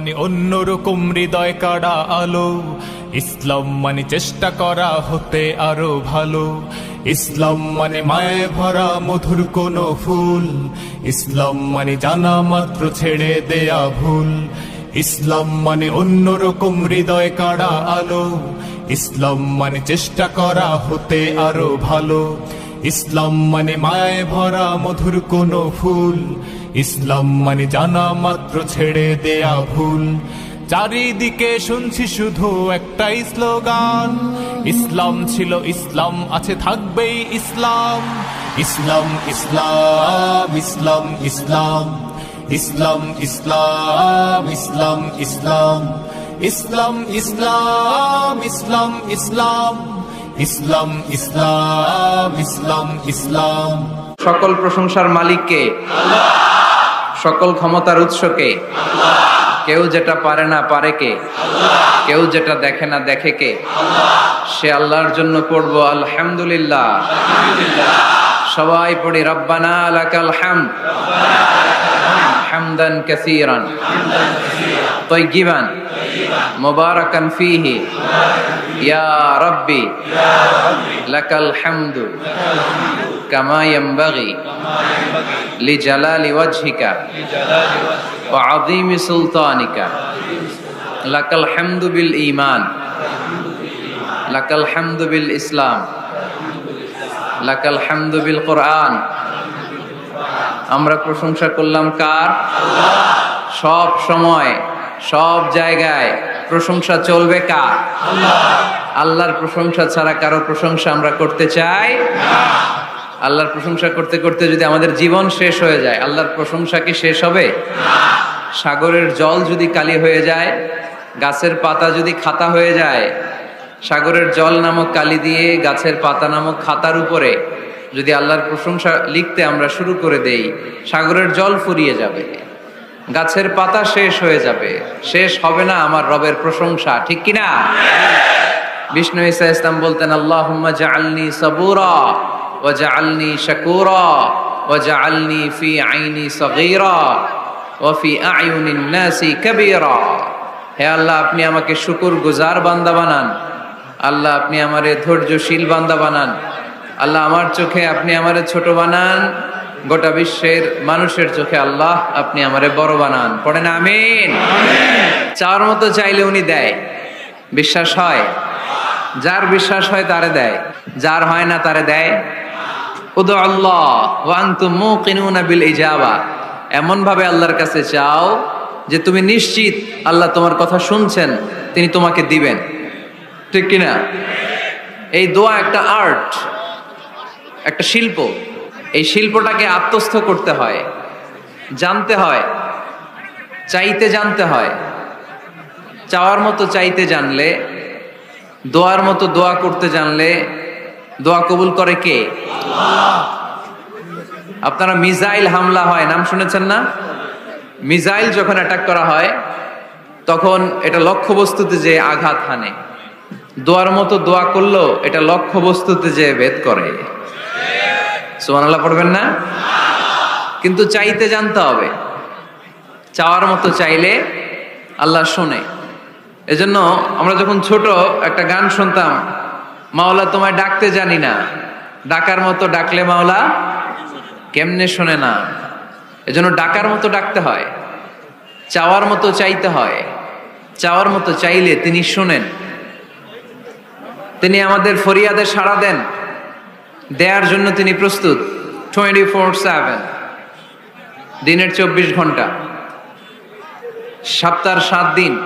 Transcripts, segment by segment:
মানে অন্যরকম হৃদয় কাড়া আলো ইসলাম মানে চেষ্টা করা হতে আরও ভালো ইসলাম মানে মায়ে ভরা মধুর কোন ফুল ইসলাম মানে জানা মাত্র ছেড়ে দেয়া ভুল ইসলাম মানে অন্যরকম হৃদয় কাড়া আলো ইসলাম মানে চেষ্টা করা হতে আরও ভালো ইসলাম মানে মায়ে ভরা মধুর কোনো ফুল। ইসলাম মানে জানা মাত্র ছেড়ে দেয়া ভুল। চারিদিকে শুনছি শুধু একটাই স্লোগান। ইসলাম ছিল ইসলাম, আছে থাকবেই ইসলাম। ইসলাম ইসলাম ইসলাম ইসলাম। ইসলাম ইসলাম ইসলাম ইসলাম। ইসলাম ইসলাম ইসলাম ইসলাম। ইসলাম ইসলাম ইসলাম ইসলাম। সকল প্রশংসার মালিককে, সকল ক্ষমতার উৎসকে, কেউ যেটা পারে না পারে কে কেউ যেটা দেখে না দেখে কে সে আল্লাহর জন্য পড়ব আলহামদুলিল্লাহ। সবাই পড়ি, রব্বানা লাকাল হামদ, হামদান কাসীরান মুবারাকান ফিহি। ইয়া রাব্বি, লাকাল হামদু কামা ইয়ামবাগি লিজালালি ওয়াজহিকা ওয়া আযীমি সুলতানিকা। লাকাল হামদু বিল ঈমান, লাকাল হামদু বিল ইসলাম, লাকাল হামদু বিল কোরআন। আমরা প্রশংসা করলাম কার? সব সময় সব জায়গায় প্রশংসা চলবে কার? আল্লাহর প্রশংসা ছাড়া কারও প্রশংসা আমরা করতে চাই আল্লাহর প্রশংসা করতে করতে যদি আমাদের জীবন শেষ হয়ে যায়, আল্লাহর প্রশংসা কি শেষ হবে? সাগরের জল যদি কালি হয়ে যায়, গাছের পাতা যদি খাতা হয়ে যায়, সাগরের জল নামক কালি দিয়ে গাছের পাতা নামক খাতার উপরে যদি আল্লাহর প্রশংসা লিখতে আমরা শুরু করে দেই, সাগরের জল ফুরিয়ে যাবে। গাছের পাতা শেষ হয়ে যাবে। শেষ হবে না আমার রবের প্রশংসা, ঠিক কিনা? বিষ্ণু ইসা ইসলাম বলতেন আল্লাহ জাআলনি সাবুরা ও জাআলনি শাকুরা ও জাআলনি ফি আইনি সগীরা ও ফি আয়ুনিন নাসি কবীরা। হে আল্লাহ, আপনি আমাকে শুকুর গুজার বান্দা বানান। আল্লাহ, আপনি আমারে ধৈর্যশীল বান্দা বানান। আল্লাহ, আমার চোখে আপনি আমারে ছোট বানান। গোটা বিশ্বের মানুষের চোখে আল্লাহ, আপনি আমারে বড় বানান। পড়েন আমিন। চাওয়ার মতো চাইলে উনি দেয়। বিশ্বাস হয়? যার বিশ্বাস হয় তারে দেয়। যার হয় না তারে দেয়? উদু আল্লাহ ওয়ান্তু মুকিনুনা বিল ইজাবা। এমন ভাবে আল্লাহর কাছে চাও যে তুমি নিশ্চিত আল্লাহ তোমার কথা শুনছেন, তিনি তোমাকে দিবেন। ঠিক কিনা? এই দোয়া একটা আর্ট, একটা শিল্প। এই শিল্পটাকে আত্মস্থ করতে হয়, জানতে হয়, চাইতে জানতে হয়। চাওয়ার মতো চাইতে জানলে, দোয়ার মতো দোয়া করতে জানলে, দোয়া কবুল করে কে? আপনারা মিজাইল হামলা হয়, নাম শুনেছেন না? মিজাইল যখন অ্যাটাক করা হয়, তখন এটা লক্ষ্য বস্তুতে যে আঘাত হানে। দোয়ার মতো দোয়া করল এটা লক্ষ্য বস্তুতে যে ভেদ করে। সুবহানাল্লাহ পড়বেন না? কিন্তু চাইতে জানতে হবে। চাওয়ার মতো চাইলে আল্লাহ শোনে। এজন্য আমরা যখন ছোট, একটা গান শুনতাম, মাওলা তোমায় ডাকতে জানি না। ডাকার মতো ডাকলে মাওলা কেমনে শোনে না? এজন্য ডাকার মতো ডাকতে হয়। চাওয়ার মতো চাইতে হয়। চাওয়ার মতো চাইলে তিনি শোনেন। তিনি আমাদের ফরিয়াদে সাড়া দেন। দেয়ার জন্য তিনি প্রস্তুত। টোয়েন্টি ফোর সেভেন দিনের চব্বিশ ঘণ্টা। সপ্তাহের সাত দিন,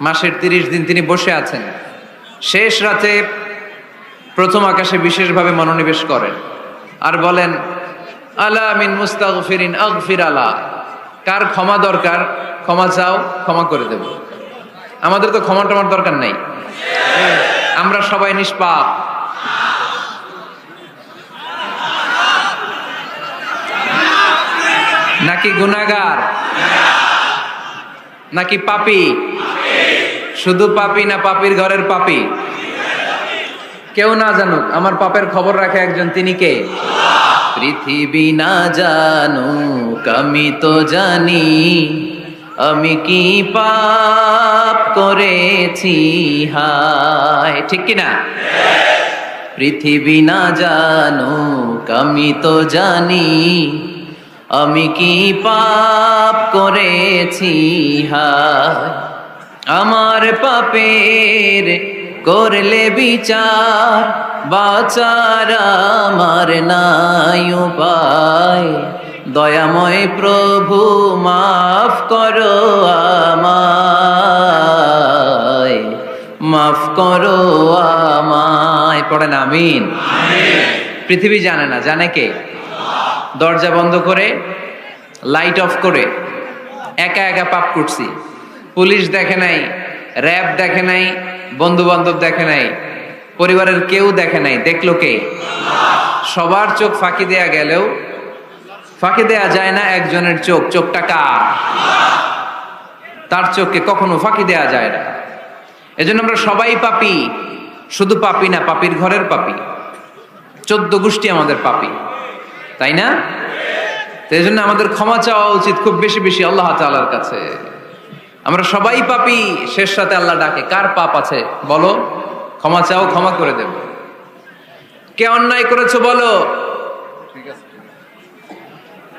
মাসের তিরিশ দিন তিনি বসে আছেন। শেষ রাতে প্রথম আকাশে বিশেষভাবে মনোনিবেশ করেন। আর বলেন, আলা মিন মুস্তাগফিরিন আগফির আলা। কার ক্ষমা দরকার, ক্ষমা চাও, ক্ষমা করে দেব। আমাদের তো ক্ষমা টমার দরকার নাই। আমরা সবাই নিষ্পাপ। নাকি গুনাগার নাকি পাপি? শুধু পাপি না পাপির ঘরের পাপি? কেউ না জানুক, আমার পাপের খবর রাখে একজন, তিনি কে? পৃথিবী না জানুক, আমি তো জানি, আমি কি পাপ করেছি, হায়, ঠিক কিনা? পৃথিবী না জানুক, আমি তো জানি আমি কি পাপ করেছি? হায়। আমার পাপের করলে বিচার বাচার আমার নাই উপায়। দয়াময় প্রভু মাফ করো আমায়। মাফ করো আমায়। পড়েন আমিন। পৃথিবী জানে না জানে কে? দরজা বন্ধ করে লাইট অফ করে, একা একা পাপ করছি। পুলিশ দেখে নাই র্যাব দেখে নাই বন্ধু বান্ধব দেখে নাই, পরিবারের কেউ দেখে নাই, দেখল কে? সবার চোখ ফাঁকি দেয়া গেলেও, ফাঁকি দেয়া যায় না একজনের চোখ, চোখটা কার? তার চোখকে কখনো ফাঁকি দেয়া যায় না। এজন্য আমরা সবাই পাপি, শুধু পাপি না, পাপির ঘরের পাপি। চোদ্দ গোষ্ঠী আমাদের পাপি। তাই না? এই জন্য আমাদের ক্ষমা চাওয়া উচিত খুব বেশি বেশি আল্লাহ তাআলার কাছে। আমরা সবাই পাপি, শেষ সাথে আল্লাহ ডাকে। কার পাপ আছে? বলো। ক্ষমা চাও, ক্ষমা করে দেব। কে অন্যায় করেছ বলো।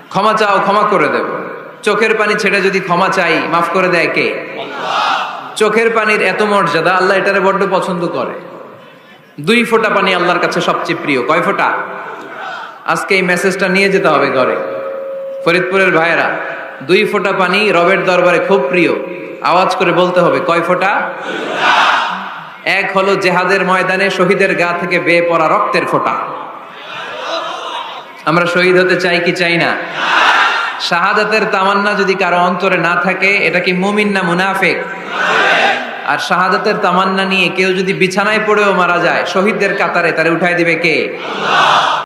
ক্ষমা চাও, ক্ষমা করে দেব। চোখের পানি ছেড়ে যদি ক্ষমা চাই, মাফ করে দেয় কে? চোখের পানির এত মর্যাদা, আল্লাহ এটারে বড্ড পছন্দ করে। দুই ফোঁটা পানি আল্লাহর কাছে সবচেয়ে প্রিয়। কয় ফোঁটা? আজকে এই মেসেজটা নিয়ে যেতে হবে ঘরে। ফরিদপুরের ভাইয়েরা, দুই ফোঁটা পানি রবের দরবারে খুব প্রিয়। আওয়াজ করে বলতে হবে, কয় ফোঁটা? এক হলো জেহাদের ময়দানে শহীদের গা থেকে বেয়ে পড়া রক্তের ফোঁটা। আমরা শহীদ হতে চাই কি চাই না? শাহাদাতের তামান্না যদি কারও অন্তরে না থাকে, এটা কি মুমিন না মুনাফেক? আর শাহাদাতের তামান্না নিয়ে কেউ যদি বিছানায় পড়েও মারা যায়, শহীদদের কাতারে তারে উঠাই দিবে কে?